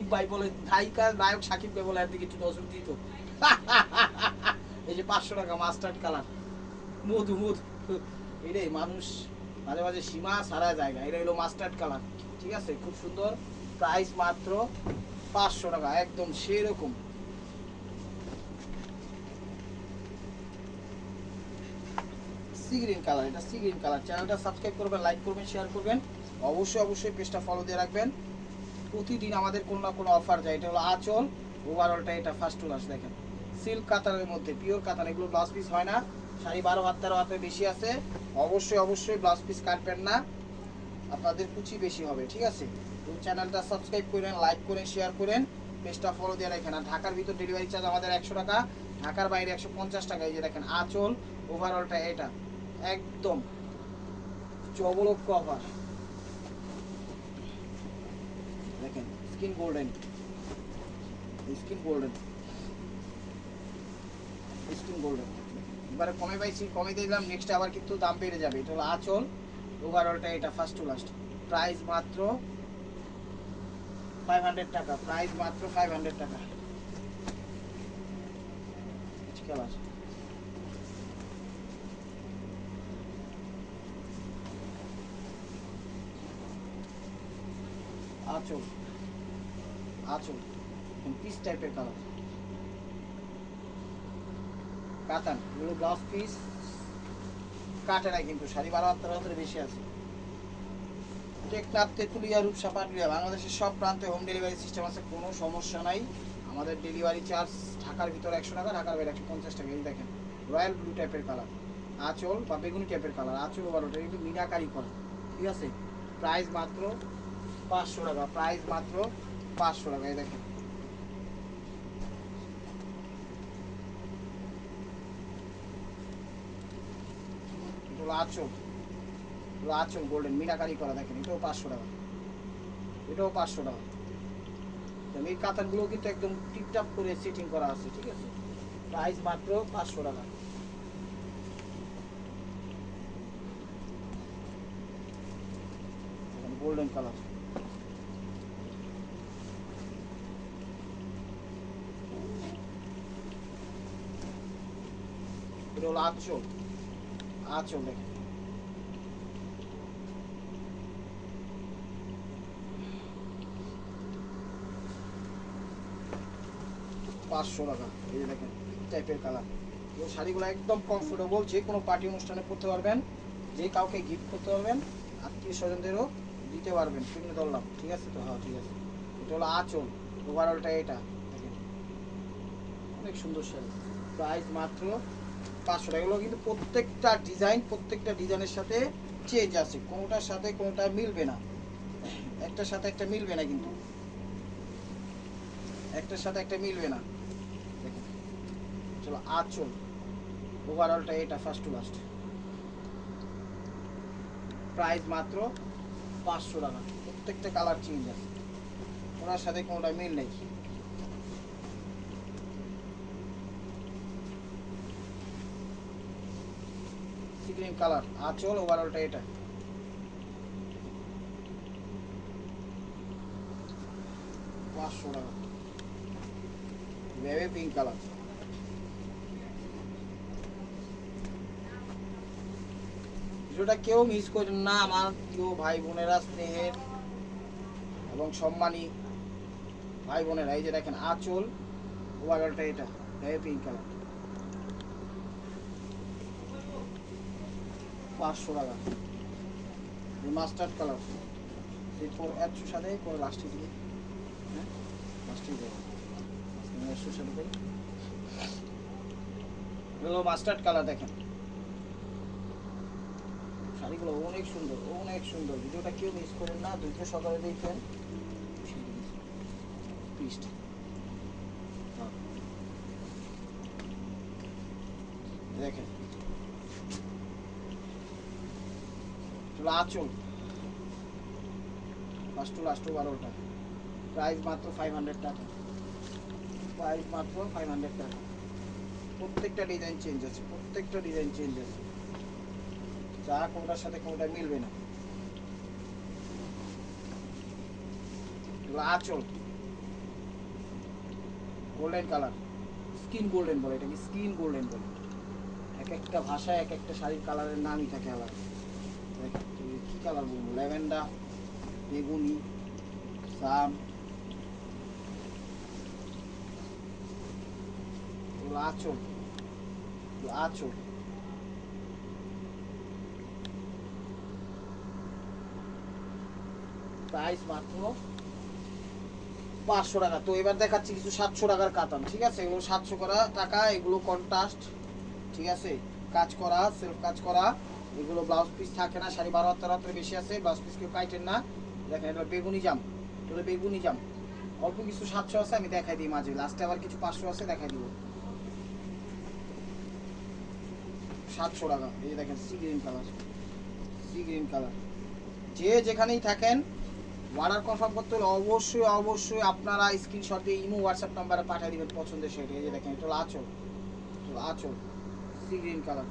ভাই বলে, নায়িকা বলে একটু নজর দিত এই যে পাঁচশো টাকা মাস্টার্ড কালার মধু মধু এটাই মানুষ মাঝে মাঝে সীমা সারা জায়গা এটা হলো মাস্টার্ড কালার ঠিক আছে? খুব সুন্দর। প্রাইস মাত্র পাঁচশো টাকা, একদম সেরকম। সি গ্রিন কালার এটা সি গ্রিন কালার চ্যানেলটা সাবস্ক্রাইব করবেন লাইক করবেন শেয়ার করবেন। অবশ্যই অবশ্যই পেজটা ফলো দিয়ে রাখবেন। প্রতিদিন আমাদের কোনো না কোনো অফার যায়। এটা হলো আঁচল ওভারঅলটা এটা ফার্স্ট টু লাস্ট দেখেন। সিল্ক কাতারের মধ্যে পিওর কাতার, এগুলো ব্লাউজ পিস হয় না। শাড়ি বারো হাত, তেরো হাতে বেশি আছে। অবশ্যই অবশ্যই ব্লাউজ পিস কাটবেন না। আপনাদের কুচি বেশি হবে, ঠিক আছে? তো চ্যানেলটা সাবস্ক্রাইব করেন লাইক করেন শেয়ার করেন। পেজটা ফলো দিয়ে রাখেন। আর ঢাকার ভিতর ডেলিভারি চার্জ আমাদের একশো টাকা, ঢাকার বাইরে একশো পঞ্চাশ টাকা। এই যে দেখেন, আঁচল ওভারঅলটা এটা। একদম চবলক্ষ অফার দেখেন skin golden skin golden skin golden এবারে কমে পাইছি কমে দিলাম নেক্সট আবার কিন্তু দাম বেড়ে যাবে। এটা হলো আঁচল ওভারঅলটা এটা ফার্স্ট টু লাস্ট প্রাইস মাত্র ফাইভ হান্ড্রেড টাকা প্রাইস মাত্র ফাইভ হান্ড্রেড টাকা। কালার আঁচল। আঁচল। পিস টাইপের কালার কাতান এগুলো ব্লাউজ পিস কাটে না কিন্তু শাড়ি বারো হাজার হাজার বেশি আছে। টেকনাফ তেঁতুলিয়া, রূপসা, পাটুলিয়া। বাংলাদেশের সব প্রান্তে হোম ডেলিভারি সিস্টেম আছে, কোনো সমস্যা নাই। আমাদের ডেলিভারি চার্জ ঢাকার ভিতরে একশো টাকা, ঢাকার বাইরে একশো পঞ্চাশ টাকা। এই দেখেন রয়্যাল ব্লু টাইপের কালার আঁচল বা বেগুনি টাইপের কালার আঁচল বারোটা কিন্তু মিনাকারি করা ঠিক আছে? প্রাইস মাত্র পাঁচশো টাকা প্রাইস মাত্র পাঁচশো টাকা, এই দেখেন। এগুলো আঁচল গোল্ডেন মিনাকারি করা, দেখেন, এটাও পাঁচশো টাকা। এটাও পাঁচশো টাকা। এই কাতারগুলো কিন্তু একদম টিপটাপ করে সেটিং করা আছে, ঠিক আছে? প্রাইস মাত্র পাঁচশো টাকা। গোল্ডেন কালার এটা হলো আঁচল। আঁচল দেখেন। পাঁচশো টাকা, এই দেখেন টাইপের কালার এই শাড়িগুলো একদম কমফোর্টেবল যে কোনো পার্টি অনুষ্ঠানে পরতে পারবেন, যে কাউকে গিফট করতে পারবেন, আত্মীয় স্বজনদেরও দিতে পারবেন, কিনে ধরলাম, ঠিক আছে তো? হ্যাঁ ঠিক আছে। এটা হলো আঁচল ওভারঅলটা এটা, দেখেন। অনেক সুন্দর শাড়ি। প্রাইস মাত্র পাঁচশো টাকা। কিন্তু প্রত্যেকটা ডিজাইন প্রত্যেকটা ডিজাইনের সাথে চেঞ্জ আছে। কোনোটার সাথে কোনোটা মিলবে না। একটার সাথে একটা মিলবে না কিন্তু। একটার সাথে একটা মিলবে না। চলো আঁচল ওভারঅলটা এটা ফার্স্ট টু লাস্ট প্রাইস মাত্র পাঁচশো টাকা। প্রত্যেকটা কালার চেঞ্জ আছে। ওনার সাথে কোনোটা মিল নেই। গ্রিন কালার আঁচল ওভারঅলটা এটা। পাঁচশো পিঙ্ক কালার ভিডিওটা কেউ মিস করেন না, আমার প্রিয় ভাই বোনেরা স্নেহের এবং সম্মানী ভাই বোনেরা এই যে দেখেন, আঁচল ওভারঅলটা এটা ভেবে পিঙ্ক কালার পাঁচশো টাকা। মাস্টার্ড কালার এরপর একশোর সাথে পরে লাস্টে দিয়ে হ্যাঁ? লাস্টে দেবো। একশোর সাথে এগুলো মাস্টার্ড কালার দেখেন। শাড়িগুলো অনেক সুন্দর অনেক সুন্দর। ভিডিওটা কেউ মিস করেন না, দুইটা সকালে দেখবেন। পিস্ট দেখেন। এগুলো আঁচল ফার্স্ট টু লাস্ট বারোটা। প্রাইস মাত্র ফাইভ হান্ড্রেড টাকা। প্রাইস মাত্র ফাইভ হান্ড্রেড টাকা। প্রত্যেকটা ডিজাইন চেঞ্জ আছে, প্রত্যেকটা ডিজাইন চেঞ্জ আছে। যা কোনটার সাথে কোনটা মিলবে না। এগুলো গোল্ডেন কালার স্কিন গোল্ডেন বলে এটাকে স্কিন গোল্ডেন বলে। এক একটা ভাষায় এক একটা শাড়ির কালারের নামই থাকে আলাদা কি কালার বলব, ল্যাভেন্ডার, বেগুনি সাম আচল আচল। প্রাইস মাত্র পাঁচশো টাকা। তো এবার দেখাচ্ছি কিছু সাতশো টাকার কাতান, ঠিক আছে? এগুলো সাতশো করা টাকা, এগুলো কন্ট্রাস্ট ঠিক আছে? কাজ করা সেলফ কাজ করা। এগুলো ব্লাউজ পিস থাকে না সাড়ে বারো হাজার হাতের বেশি আছে ব্লাউজ পিস কেউ কাইটেন না। দেখেন এটা বেগুনি জাম এটা বেগুনি জাম। অল্প কিছু সাতশো আছে, আমি দেখাই দিই মাঝে। লাস্টে আবার কিছু পাঁচশো আছে, দেখাই দিব। সাতশো টাকা। এই দেখেন sea green colour sea green colour যে যেখানেই থাকেন অর্ডার কনফার্ম করতে হলে অবশ্যই অবশ্যই আপনারা স্ক্রিনশট দিয়ে ইমো হোয়াটসঅ্যাপ নাম্বারে পাঠিয়ে দেবেন পছন্দের সেটা এই যে দেখেন এটা হলো আচল সি গ্রিন কালার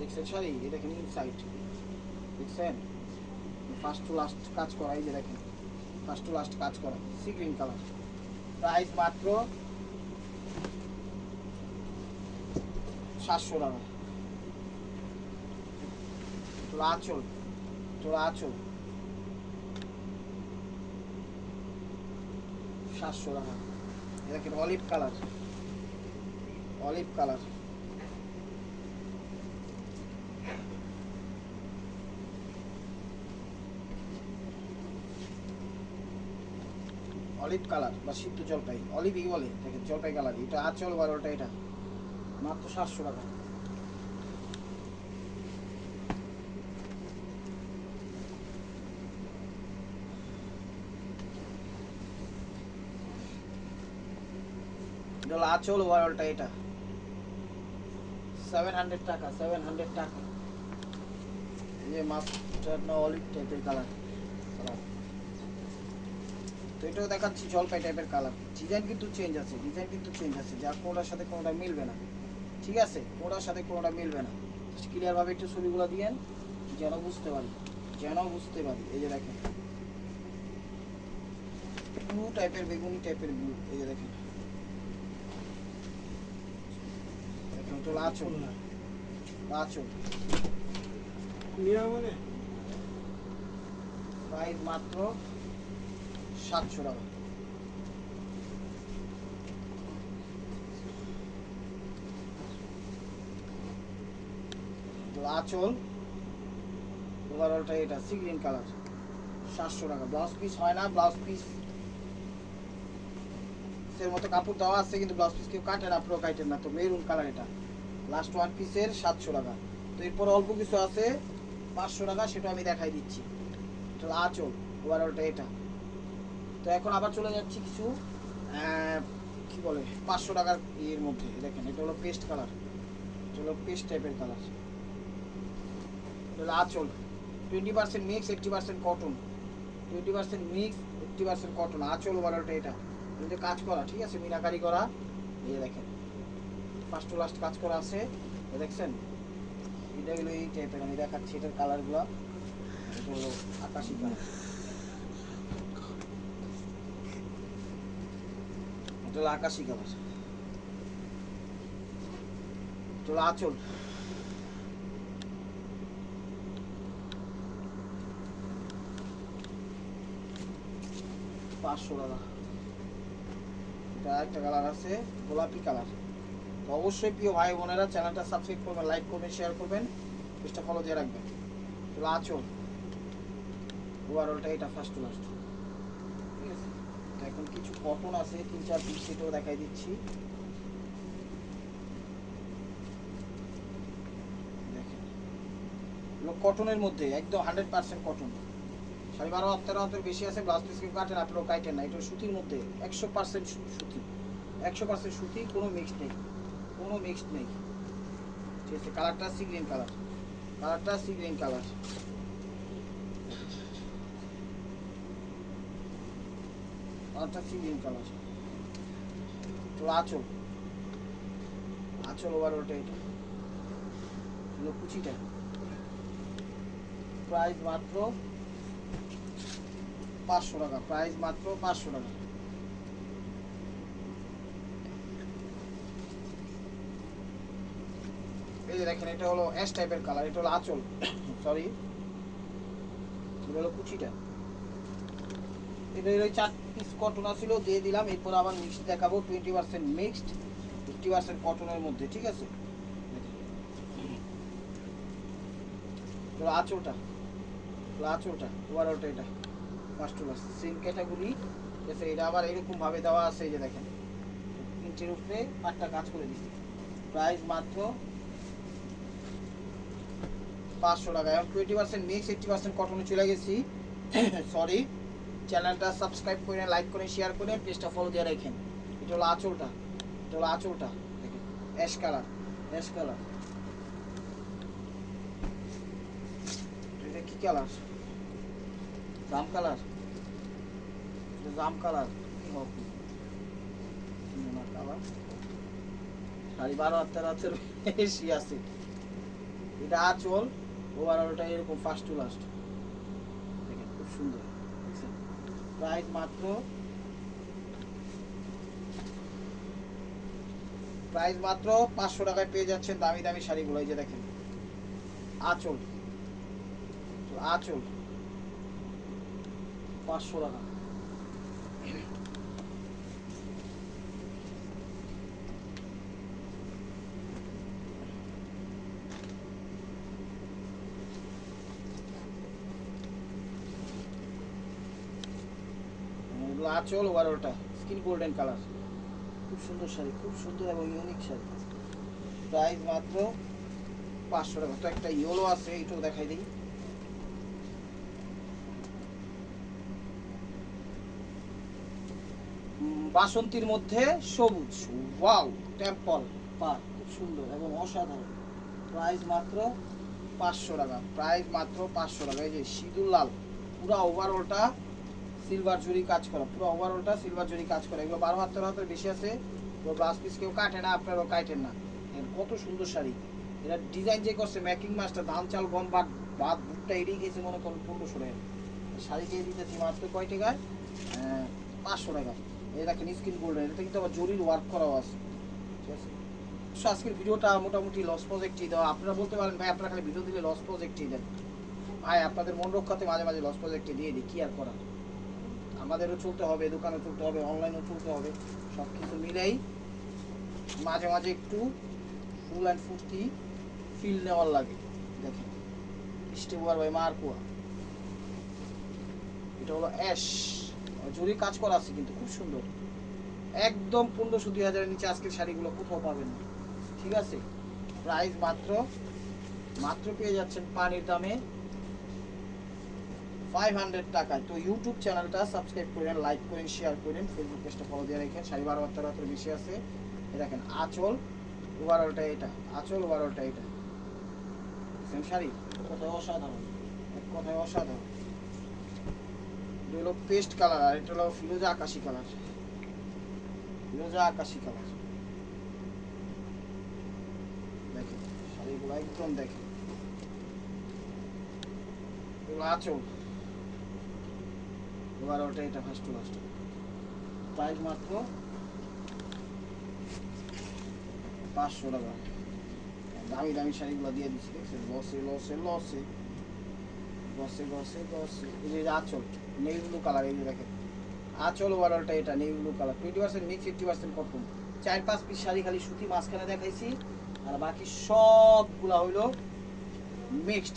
দেখছেন শাড়ি এই দেখেন ইনসাইড দেখছেন? ফার্স্ট টু লাস্ট কাজ করা, এই যে দেখেন। ফার্স্ট টু লাস্ট কাজ করা সি গ্রিন কালার প্রাইস মাত্র সাতশো টাকা। তোর আঁচল তোর আঁচল সাতশো টাকা। দেখেন olive colour olive colour olive colour বা সিদ্ধ জলপাই অলিভই বলে দেখেন জলপাই কালার, এটা আঁচল বারোটা এটা, মাত্র সাতশো টাকা। হলো আঁচল ওয়ারলটা এটা। সেভেন হান্ড্রেড টাকা সেভেন হান্ড্রেড টাকা। এই যে না অলিভ টাইপের কালার। তো এটাও দেখাচ্ছি জলপাই টাইপের কালার ডিজাইন কিন্তু চেঞ্জ আছে ডিজাইন কিন্তু চেঞ্জ আছে। যা কোনোটার সাথে কোনোটা মিলবে না। ঠিক আছে? কোনোটার সাথে কোনোটা মিলবে না। ক্লিয়ারভাবে একটু ছবিগুলো দিয়েন যেন বুঝতে পারি। যেন বুঝতে পারি। এই যে দেখেন। ব্লু টাইপের বেগুনি টাইপের ব্লু এই যে দেখেন। তো লাচল লাচল মানে? প্রাইস মাত্র সাতশো টাকা। তো আঁচল ওভারঅলটা এটা সি গ্রিন কালার সাতশো টাকা। ব্লাউজ পিস হয় না ব্লাউজ পিস এর মতো কাপড় দেওয়া আছে, কিন্তু ব্লাউজ পিস কেউ কাটেন আপনারাও কাটেন না। তো মেরুন কালার এটা। লাস্ট ওয়ান পিসের সাতশো টাকা। তো এরপর অল্প কিছু আছে, পাঁচশো টাকা, সেটা আমি দেখাই দিচ্ছি। আঁচল ওভারঅলটা এটা। তো এখন আবার চলে যাচ্ছি কিছু কি বলে, পাঁচশো টাকার ইয়ের মধ্যে। দেখেন, এটা হলো পেস্ট কালার এটা হলো পেস্ট টাইপের কালার এটা হলো আঁচল। Twenty percent mix eighty percent cotton twenty percent mix eighty percent cotton আঁচল ওভারঅলটা এটা। কিন্তু কাজ করা, ঠিক আছে? মিনাকারি করা। এই দেখেন। ফার্স্ট টু লাস্ট কাজ করা আছে। দেখছেন? এটা হলো এই টাইপের আমি দেখাচ্ছি এটার কালারগুলো আকাশি কালার হলো আকাশি কালার এটা হলো আঁচল? পাঁচশো টাকা। এটা একটা কালার আছে, গোলাপি কালার তো অবশ্যই প্রিয় ভাই বোনেরা, চ্যানেলটা সাবস্ক্রাইব করবেন লাইক করবেন শেয়ার করবেন পেজটা ফলো দিয়ে রাখবেন। তাহলে আচল। ওভারঅলটা এটা ফার্স্ট লাস্ট কিছু কটন আছে, তিন চার পিস সেটাও দেখাই দিচ্ছি। কটনের মধ্যে, একদম হান্ড্রেড পার্সেন্ট কটন সাড়ে বারো হাত তেরো হাতের বেশি আছে ব্লাউজ পিস কেউ কাটেন আপনারাও কাটেন না, এটা সুতির মধ্যে, একশো পার্সেন্ট সুতি। একশো পার্সেন্ট সুতি, কোনো মিক্সড নেই, কোনো মিক্সড নেই। ঠিক আছে কালারটা সি গ্রিন কালার কালারটা সি গ্রিন কালার কালারটা সি গ্রিন কালার তো আচল। আচল ওভার ওটা এটা হলো কুচিটা। প্রাইস মাত্র পাঁচশো টাকা প্রাইস মাত্র পাঁচশো টাকা। এই যে দেখেন, এটা হলো অ্যাশ টাইপের কালার এটা হলো আঁচল। সরি এটা হলো কুচিটা। এটা হলো চার পিস কটন ছিল, দিয়ে দিলাম। এরপর আবার মিক্সড দেখাবো। Twenty percent mixed fifty percent কটনের মধ্যে, ঠিক আছে? আঁচলটা আঁচলটা ওভারঅলটা এটা। ক্লাস সেম ক্যাটাগরি ঠিক আছে, এটা আবার এরকম ভাবে দেওয়া আছে, এই যে দেখেন। প্রিন্টের উপরে পাটটা কাজ করে দিচ্ছি প্রাইস মাত্র পাঁচশো টাকা। এখন twenty percent mix eighty percent কটনে চলে গেছি। সরি চ্যানেলটা সাবস্ক্রাইব করে লাইক করে শেয়ার করে পেজটা ফলো দিয়ে রাখেন। এটা হলো আঁচলটা। এটা হলো আঁচলটা। দেখেন অ্যাশ কালার অ্যাশ কালার এটা কি কালার জাম কালার এটা জাম কালার কি হবে? কালার সাড়ে বারো হাজার হাতের বেশি আছে। এটা আঁচল। ওভারঅলটা এরকম ফার্স্ট টু লাস্ট দেখেন, খুব সুন্দর। প্রাইস মাত্র প্রাইস মাত্র পাঁচশো টাকায় পেয়ে যাচ্ছেন দামি দামি শাড়িগুলো, এই যে দেখেন। আঁচল। আঁচল। পাঁচশো টাকা এগুলো আঁচল ওভারঅলটা স্কিন গোল্ডেন কালার খুব সুন্দর শাড়ি, খুব সুন্দর এবং ইউনিক শাড়ি। প্রাইস মাত্র পাঁচশো টাকা। তো একটা ইয়েলো আছে এটাও দেখাই দিই। বাসন্তীর মধ্যে সবুজ। ওয়াও টেম্পল পার্ক খুব সুন্দর এবং অসাধারণ। প্রাইস মাত্র পাঁচশো টাকা। প্রাইস মাত্র পাঁচশো টাকা। এই যে সিঁদুর লাল, পুরো ওভারঅলটা সিলভার জুরি কাজ করা। পুরো ওভারঅলটা সিলভার জুরি কাজ করা। এগুলো বারো হাজার হাতের বেশি আছে। ব্লাউজ পিস কেউ কাটে না আপনারাও কাটেন না। দেখেন কত সুন্দর শাড়ি। এটা ডিজাইন যে করছে মেকিং মাস্টার ধান চাল গম বাদ বাদ ভুট্টা এড়িয়ে গেছে মনে করুন পনেরোশো টাকা শাড়ি দিয়ে দিতেছি মাত্র কয় টাকায়? আহ, পাঁচশো টাকা। এই দেখেন স্কিন গোল্ডেন এটা কিন্তু আবার জরির ওয়ার্ক করাও আছে। ঠিক আছে? আজকের ভিডিওটা মোটামুটি লস প্রজেক্টই দেওয়া। আপনারা বলতে পারেন ভাই আপনারা খালি ভিডিও দিলে লস প্রজেক্টই দেন। ভাই আপনাদের মন রক্ষাতে মাঝে মাঝে লস প্রজেক্টে দিয়ে দিই। কী আর করার? আমাদেরও চলতে হবে, দোকানে চলতে হবে অনলাইনেও চলতে হবে সব কিছু মিলেই মাঝে মাঝে একটু ফুল অ্যান্ড ফুর্তি ফিল নেওয়ার লাগে। দেখেন স্টেবার বাই মারকুয়া। এটা হলো অ্যাশ। জরি কাজ করা আছে কিন্তু, খুব সুন্দর। একদম পনেরোশো দুই হাজারের নিচে আজকের শাড়িগুলো কোথাও পাবেন না। ঠিক আছে? প্রাইস মাত্র মাত্র পেয়ে যাচ্ছেন পানির দামে ফাইভ হান্ড্রেড টাকায়। তো ইউটিউব চ্যানেলটা সাবস্ক্রাইব করেন লাইক করেন শেয়ার করেন ফেসবুক পেজটা ফলো দিয়ে রাখেন। শাড়ি বারো হাজার বেশি আছে। দেখেন আঁচল ওভারঅলটা এটা। আঁচল ওভারঅলটা এটা। সেম শাড়ি? কোথায় অসাধারণ। কথায় অসাধারণ। এটা হলো পেস্ট কালার আর এটা হলো ফিরোজা আকাশি কালার ফিরোজা আকাশি কালার দেখেন শাড়িগুলো একদম দেখেন। এগুলো আঁচল। ওটা এটা ফার্স্ট টু লাস্ট প্রাইস মাত্র পাঁচশো টাকা। দামি দামি শাড়িগুলো দিয়ে দিচ্ছি, দেখছেন? লসে লসে লসে। লসে লসে লসে। এই যে আঁচল নেই ব্লু কালার, এই যে দেখেন। আঁচল ওভারঅলটা এটা নেই blue colour. Twenty percent mix fifty percent cotton চার, পাঁচ পিস শাড়ি খালি সুতি মাঝখানে দেখাইছি। আর বাকি সবগুলা হইল মিক্সড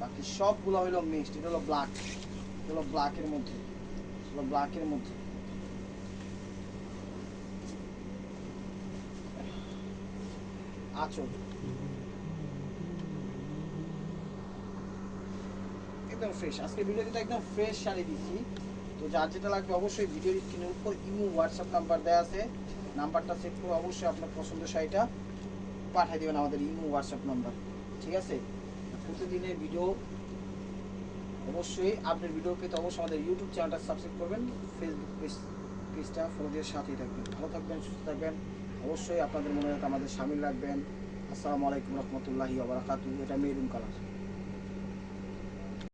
বাকি সবগুলো হইল মিক্সড এটা হলো ব্ল্যাক এটা হলো ব্ল্যাকের মধ্যে। হলো ব্ল্যাকের মধ্যে। আচল। একদম ফ্রেশ আজকে ভিডিওতে একদম ফ্রেশ শাড়ি দিচ্ছি। তো যার যেটা লাগবে অবশ্যই ভিডিওর স্ক্রিনের উপর ইমো হোয়াটসঅ্যাপ নাম্বার দেওয়া আছে। নাম্বারটা চেক করে অবশ্যই আপনার পছন্দের শাড়িটা পাঠিয়ে দেবেন আমাদের ইমো হোয়াটসঅ্যাপ নাম্বার ঠিক আছে? প্রতিদিনের ভিডিও অবশ্যই আপনার ভিডিও পেতে অবশ্যই আমাদের ইউটিউব চ্যানেলটা সাবস্ক্রাইব করবেন ফেসবুক পেজ পেজটা ফলো দিয়ে সাথেই থাকবেন। ভালো থাকবেন, সুস্থ থাকবেন। অবশ্যই আপনাদের মনে রাখতে আমাদের সামিল রাখবেন। আসসালামু আলাইকুম রহমতুল্লাহি আবরাকাতু এটা মেরুন কালার